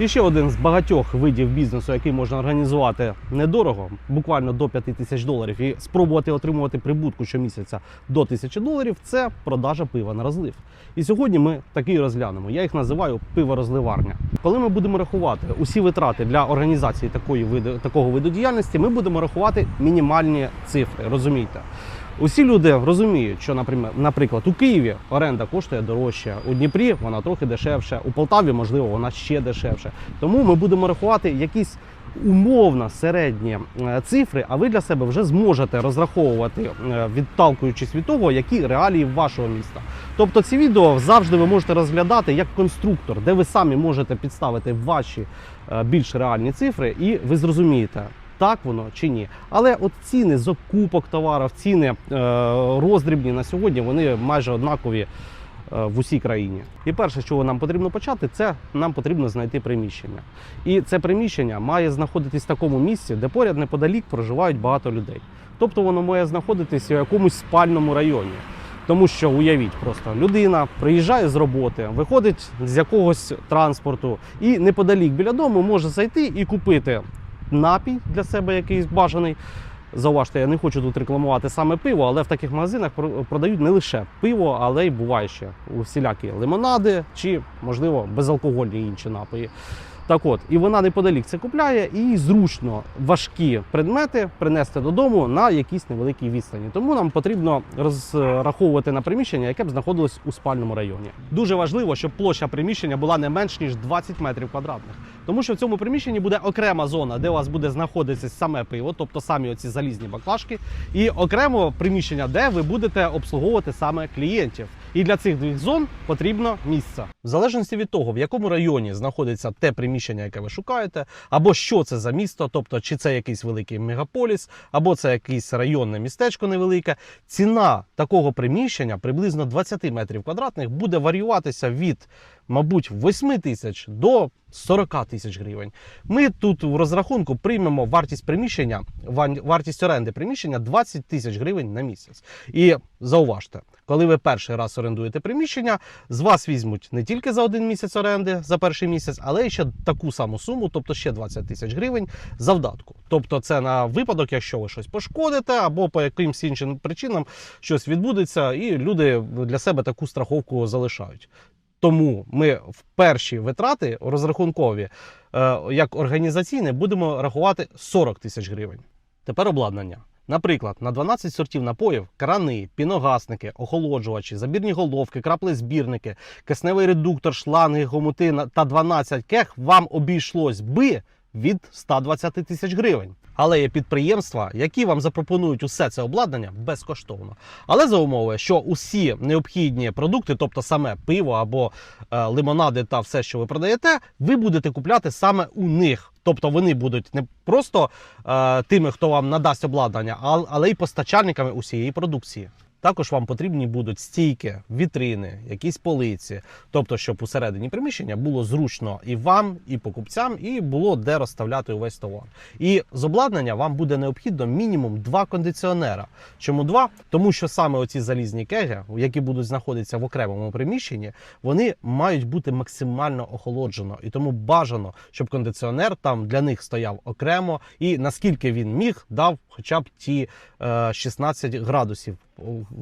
І ще один з багатьох видів бізнесу, який можна організувати недорого, буквально до 5 тисяч доларів, і спробувати отримувати прибутку щомісяця до 1000 доларів, це продажа пива на розлив. І сьогодні ми такий розглянемо. Я їх називаю пиворозливарня. Коли ми будемо рахувати усі витрати для організації такої виду, такого виду діяльності, ми будемо рахувати мінімальні цифри. Розумієте? Усі люди розуміють, що, наприклад, у Києві оренда коштує дорожче, у Дніпрі вона трохи дешевше, у Полтаві, можливо, вона ще дешевше. Тому ми будемо рахувати якісь умовно середні е, цифри, а ви для себе вже зможете розраховувати, е, відталкуючись від того, які реалії вашого міста. Тобто ці відео завжди ви можете розглядати як конструктор, де ви самі можете підставити ваші е, більш реальні цифри, і ви зрозумієте. Так воно чи ні, але от ціни закупок товарів, ціни е, роздрібні на сьогодні вони майже однакові е, в усій країні. І перше, чого нам потрібно почати, це нам потрібно знайти приміщення. І це приміщення має знаходитись в такому місці, де поряд неподалік проживають багато людей. Тобто воно має знаходитися в якомусь спальному районі. Тому що уявіть, просто людина приїжджає з роботи, виходить з якогось транспорту і неподалік біля дому може зайти і купити напій для себе якийсь бажаний. Зауважте, я не хочу тут рекламувати саме пиво, але в таких магазинах продають не лише пиво, але й буває ще усілякі лимонади чи, можливо, безалкогольні інші напої. Так от, і вона неподалік це купляє, і зручно важкі предмети принести додому на якійсь невеликій відстані. Тому нам потрібно розраховувати на приміщення, яке б знаходилось у спальному районі. Дуже важливо, щоб площа приміщення була не менш ніж 20 метрів квадратних. Тому що в цьому приміщенні буде окрема зона, де у вас буде знаходитися саме пиво, тобто самі оці залізні баклажки, і окремо приміщення, де ви будете обслуговувати саме клієнтів. І для цих двох зон потрібно місце. В залежності від того, в якому районі знаходиться те приміщення, яке ви шукаєте, або що це за місто, тобто чи це якийсь великий мегаполіс, або це якийсь районне містечко невелике. Ціна такого приміщення приблизно 20 метрів квадратних буде варіюватися від, мабуть, 8 тисяч до 40 тисяч гривень. Ми тут в розрахунку приймемо вартість приміщення, вартість оренди приміщення 20 тисяч гривень на місяць. І зауважте, коли ви перший раз орендуєте приміщення, з вас візьмуть не тільки за один місяць оренди за перший місяць, але ще таку саму суму, тобто ще 20 тисяч гривень за вдатку. Тобто, це на випадок, якщо ви щось пошкодите, або по якимсь іншим причинам щось відбудеться, і люди для себе таку страховку залишають. Тому ми в перші витрати розрахункові, е, як організаційне, будемо рахувати 40 тисяч гривень. Тепер обладнання. Наприклад, на 12 сортів напоїв крани, піногасники, охолоджувачі, забірні головки, краплезбірники, кисневий редуктор, шланги, гомути та 12 кех вам обійшлось би від 120 тисяч гривень. Але є підприємства, які вам запропонують усе це обладнання безкоштовно. Але за умови, що усі необхідні продукти, тобто саме пиво або е, лимонади та все, що ви продаєте, ви будете купляти саме у них. Тобто вони будуть не просто е, тими, хто вам надасть обладнання, але й постачальниками усієї продукції. Також вам потрібні будуть стійки, вітрини, якісь полиці, тобто, щоб усередині приміщення було зручно і вам, і покупцям, і було де розставляти увесь товар. І з обладнання вам буде необхідно мінімум два кондиціонера. Чому два? Тому що саме оці залізні кеги, які будуть знаходитися в окремому приміщенні, вони мають бути максимально охолоджено. І тому бажано, щоб кондиціонер там для них стояв окремо, і наскільки він міг, дав хоча б ті е, 16 градусів.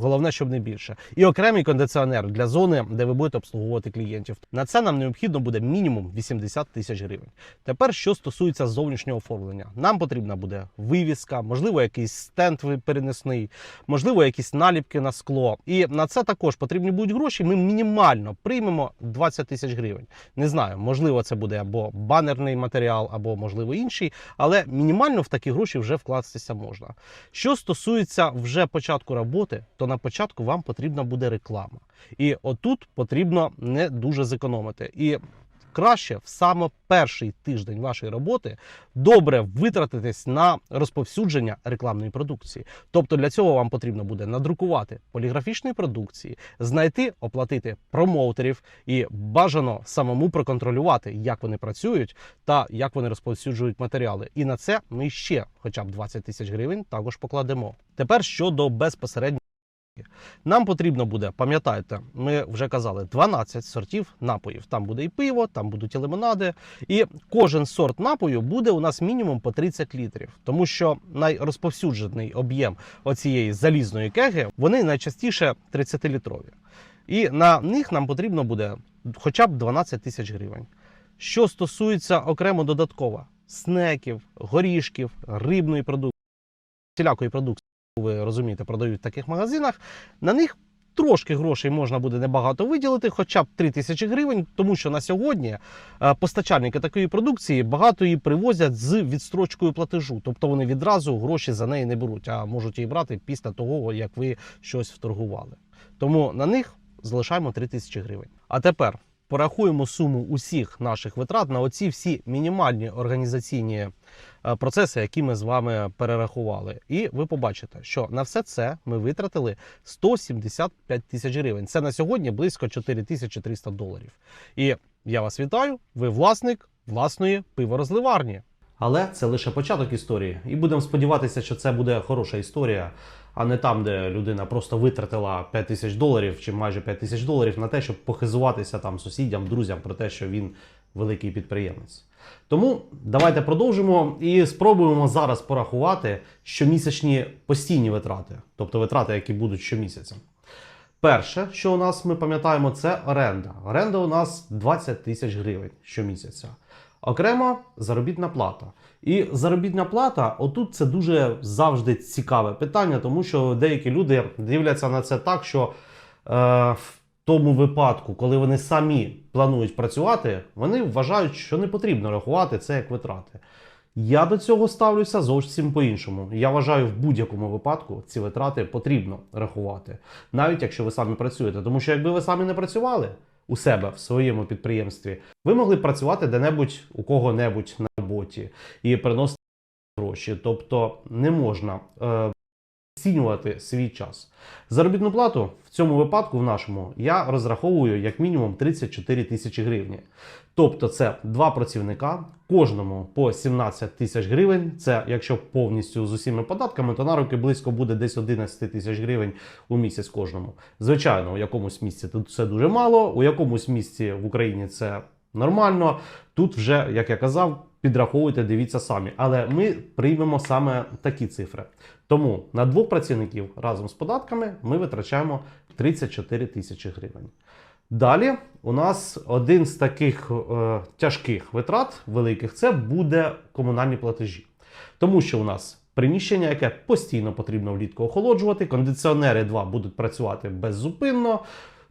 Головне, щоб не більше. І окремий кондиціонер для зони, де ви будете обслуговувати клієнтів. На це нам необхідно буде мінімум 80 тисяч гривень. Тепер, що стосується зовнішнього оформлення, нам потрібна буде вивіска, можливо, якийсь стенд перенесний, можливо, якісь наліпки на скло. І на це також потрібні будуть гроші. Ми мінімально приймемо 20 тисяч гривень. Не знаю, можливо, це буде або банерний матеріал, або можливо інший, але мінімально в такі гроші вже вкластися можна. Що стосується вже початку роботи, то на початку вам потрібна буде реклама. І отут потрібно не дуже зекономити. І краще в саме перший тиждень вашої роботи добре витратитись на розповсюдження рекламної продукції. Тобто для цього вам потрібно буде надрукувати поліграфічної продукції, знайти, оплатити промоутерів і бажано самому проконтролювати, як вони працюють та як вони розповсюджують матеріали. І на це ми ще хоча б 20 тисяч гривень також покладемо. Тепер щодо безпосередньо Нам потрібно буде, пам'ятаєте, ми вже казали, 12 сортів напоїв. Там буде і пиво, там будуть і лимонади. І кожен сорт напою буде у нас мінімум по 30 літрів, тому що найрозповсюджений об'єм оцієї залізної кеги вони найчастіше 30-літрові. І на них нам потрібно буде хоча б 12 тисяч гривень. Що стосується окремо додатково снеків, горішків, рибної продукції, всілякої продукції, ви розумієте, продають в таких магазинах, на них трошки грошей можна буде небагато виділити, хоча б 3 тисячі гривень, тому що на сьогодні е, постачальники такої продукції багато її привозять з відстрочкою платежу. Тобто вони відразу гроші за неї не беруть, а можуть її брати після того, як ви щось вторгували. Тому на них залишаємо 3 тисячі гривень. А тепер порахуємо суму усіх наших витрат на оці всі мінімальні організаційні е, процеси, які ми з вами перерахували. І ви побачите, що на все це ми витратили 175 тисяч гривень. Це на сьогодні близько 4300 доларів. І я вас вітаю. Ви власник власної пиворозливарні. Але це лише початок історії, і будемо сподіватися, що це буде хороша історія, а не там, де людина просто витратила 5 тисяч доларів чи майже 5 тисяч доларів на те, щоб похизуватися там сусідям, друзям про те, що він великий підприємець. Тому давайте продовжимо і спробуємо зараз порахувати щомісячні постійні витрати, тобто витрати, які будуть щомісяця. Перше, що у нас ми пам'ятаємо, це оренда. Оренда у нас 20 тисяч гривень щомісяця. Окремо заробітна плата. І заробітна плата, отут це дуже завжди цікаве питання, тому що деякі люди дивляться на це так, що е, в тому випадку, коли вони самі планують працювати, вони вважають, що не потрібно рахувати це як витрати. Я до цього ставлюся зовсім по-іншому. Я вважаю, в будь-якому випадку ці витрати потрібно рахувати, навіть якщо ви самі працюєте. Тому що якби ви самі не працювали у себе в своєму підприємстві, ви могли працювати де-небудь у кого-небудь на роботі і приносити гроші. Тобто не можна е, оцінювати свій час. Заробітну плату в цьому випадку, в нашому, я розраховую як мінімум 34 тисячі гривні. Тобто це два працівника, кожному по 17 тисяч гривень. Це якщо повністю з усіма податками, то на руки близько буде десь 11 тисяч гривень у місяць кожному. Звичайно, у якомусь місці це дуже мало, у якомусь місці в Україні це нормально. Тут вже, як я казав, підраховуйте, дивіться самі. Але ми приймемо саме такі цифри. Тому на двох працівників разом з податками ми витрачаємо 34 тисячі гривень. Далі у нас один з таких е, тяжких витрат великих це буде комунальні платежі. Тому що у нас приміщення, яке постійно потрібно влітку охолоджувати, кондиціонери два будуть працювати беззупинно.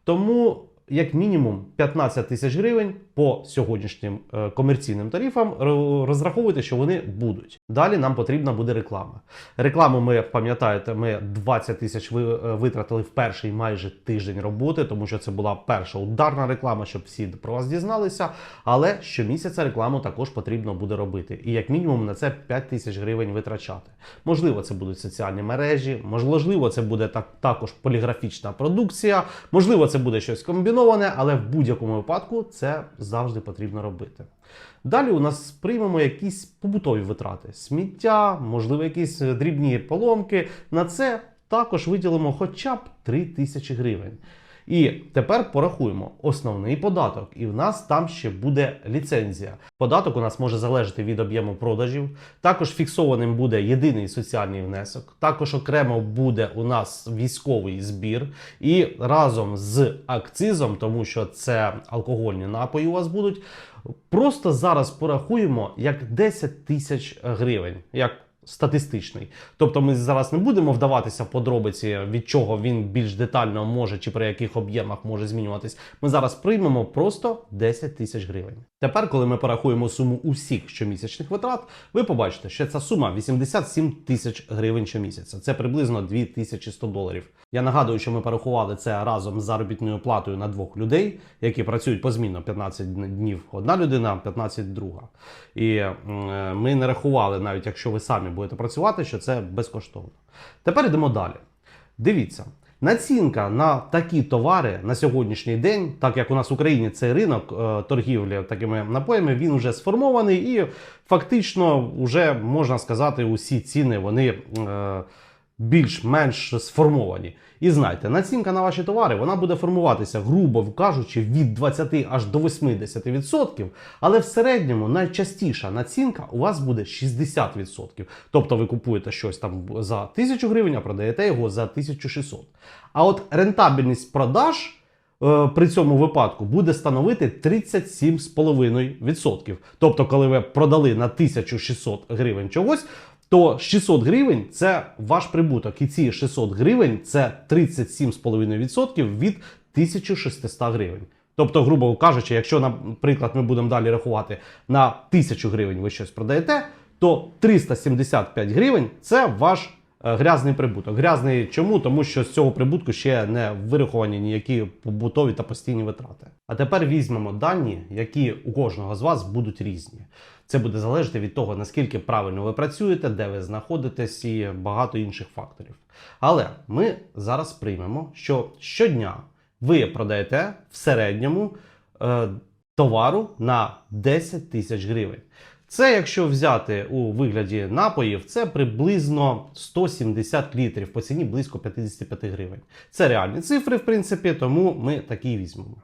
Тому, як мінімум, 15 тисяч гривень по сьогоднішнім е, комерційним тарифам ро- розраховуйте, що вони будуть. Далі нам потрібна буде реклама. Рекламу ми пам'ятаєте, ми 20 тисяч е, витратили в перший майже тиждень роботи, тому що це була перша ударна реклама, щоб всі про вас дізналися. Але щомісяця рекламу також потрібно буде робити. І як мінімум на це 5 тисяч гривень витрачати. Можливо, це будуть соціальні мережі, можливо, це буде так, також поліграфічна продукція, можливо, це буде щось комбіноване, але в будь-якому випадку це завжди потрібно робити. Далі у нас приймемо якісь побутові витрати: сміття, можливо, якісь е, дрібні поломки. На це також виділимо хоча б 3 тисячі гривень. І тепер порахуємо основний податок, і в нас там ще буде ліцензія. Податок у нас може залежати від об'єму продажів. Також фіксованим буде єдиний соціальний внесок. Також окремо буде у нас військовий збір. І разом з акцизом, тому що це алкогольні напої у вас будуть. Просто зараз порахуємо як 10 тисяч гривень. як Статистичний, тобто ми зараз не будемо вдаватися в подробиці, від чого він більш детально може чи при яких об'ємах може змінюватись. Ми зараз приймемо просто 10 тисяч гривень. Тепер, коли ми порахуємо суму усіх щомісячних витрат, ви побачите, що ця сума 87 тисяч гривень щомісяця. Це приблизно 2100 доларів. Я нагадую, що ми порахували це разом з заробітною платою на двох людей, які працюють позмінно 15 днів одна людина, 15 друга. І е, ми не рахували, навіть якщо ви самі будете працювати, що це безкоштовно. Тепер йдемо далі. Дивіться. Націнка на такі товари на сьогоднішній день, так як у нас в Україні цей ринок е, торгівлі такими напоями, він вже сформований і фактично вже можна сказати, усі ціни вони е, більш-менш сформовані. І знайте, націнка на ваші товари вона буде формуватися, грубо кажучи, від 20 аж до 80%, але в середньому найчастіша націнка у вас буде 60%. Тобто ви купуєте щось там за 1000 гривень, а продаєте його за 1600. А от рентабельність продаж е, при цьому випадку буде становити 37,5%. Тобто, коли ви продали на 1600 гривень чогось, то 600 гривень це ваш прибуток. І ці 600 гривень це 37,5% від 1600 гривень. Тобто, грубо кажучи, якщо, наприклад, ми будемо далі рахувати на 1000 гривень ви щось продаєте, то 375 гривень це ваш е, грязний прибуток. Грязний чому? Тому що з цього прибутку ще не вираховані ніякі побутові та постійні витрати. А тепер візьмемо дані, які у кожного з вас будуть різні. Це буде залежати від того, наскільки правильно ви працюєте, де ви знаходитесь і багато інших факторів. Але ми зараз приймемо, що щодня ви продаєте в середньому е, товару на 10 тисяч гривень. Це, якщо взяти у вигляді напоїв, це приблизно 170 літрів по ціні близько 55 гривень. Це реальні цифри, в принципі, тому ми такі візьмемо.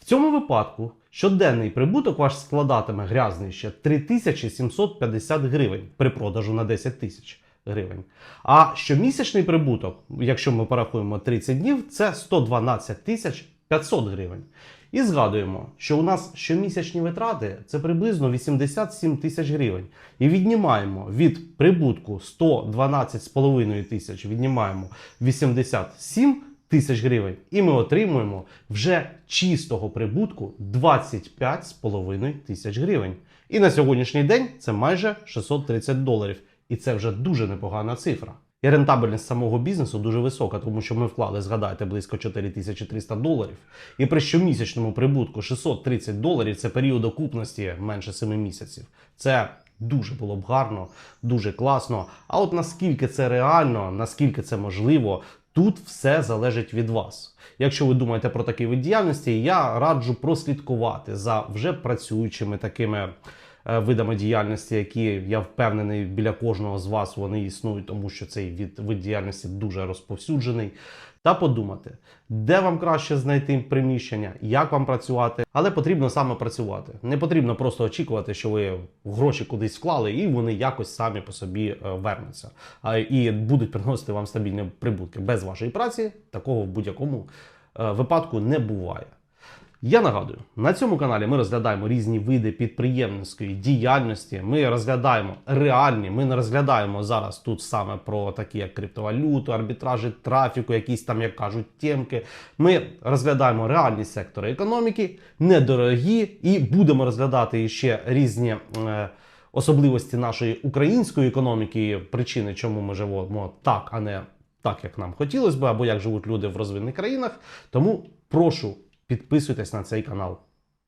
В цьому випадку щоденний прибуток ваш складатиме грязний ще 3750 гривень при продажу на 10 тисяч гривень. А щомісячний прибуток, якщо ми порахуємо 30 днів, це 112 тисяч 500 гривень. І згадуємо, що у нас щомісячні витрати це приблизно 87 тисяч гривень. І віднімаємо від прибутку 112,5 тисяч, віднімаємо 87 тисяч гривень, і ми отримуємо вже чистого прибутку 25,5 тисяч гривень. І на сьогоднішній день це майже 630 доларів. І це вже дуже непогана цифра. І рентабельність самого бізнесу дуже висока, тому що ми вклали, згадайте, близько 4300 доларів. І при щомісячному прибутку 630 доларів це період окупності менше 7 місяців. Це дуже було б гарно, дуже класно. А от наскільки це реально, наскільки це можливо, тут все залежить від вас. Якщо ви думаєте про такий вид діяльності, я раджу прослідкувати за вже працюючими такими видами діяльності, які я впевнений біля кожного з вас вони існують, тому що цей від, вид діяльності дуже розповсюджений. Та подумати, де вам краще знайти приміщення, як вам працювати, але потрібно саме працювати. Не потрібно просто очікувати, що ви гроші кудись вклали, і вони якось самі по собі е, вернуться і будуть приносити вам стабільні прибутки. Без вашої праці такого в будь-якому е, випадку не буває. Я нагадую, на цьому каналі ми розглядаємо різні види підприємницької діяльності. Ми розглядаємо реальні. Ми не розглядаємо зараз тут саме про такі як криптовалюту, арбітражі, трафіку, якісь там, як кажуть, темки. Ми розглядаємо реальні сектори економіки, недорогі, і будемо розглядати ще різні. Е, Особливості нашої української економіки, причини, чому ми живемо так, а не так, як нам хотілося би, або як живуть люди в розвинених країнах. Тому прошу підписуйтесь на цей канал.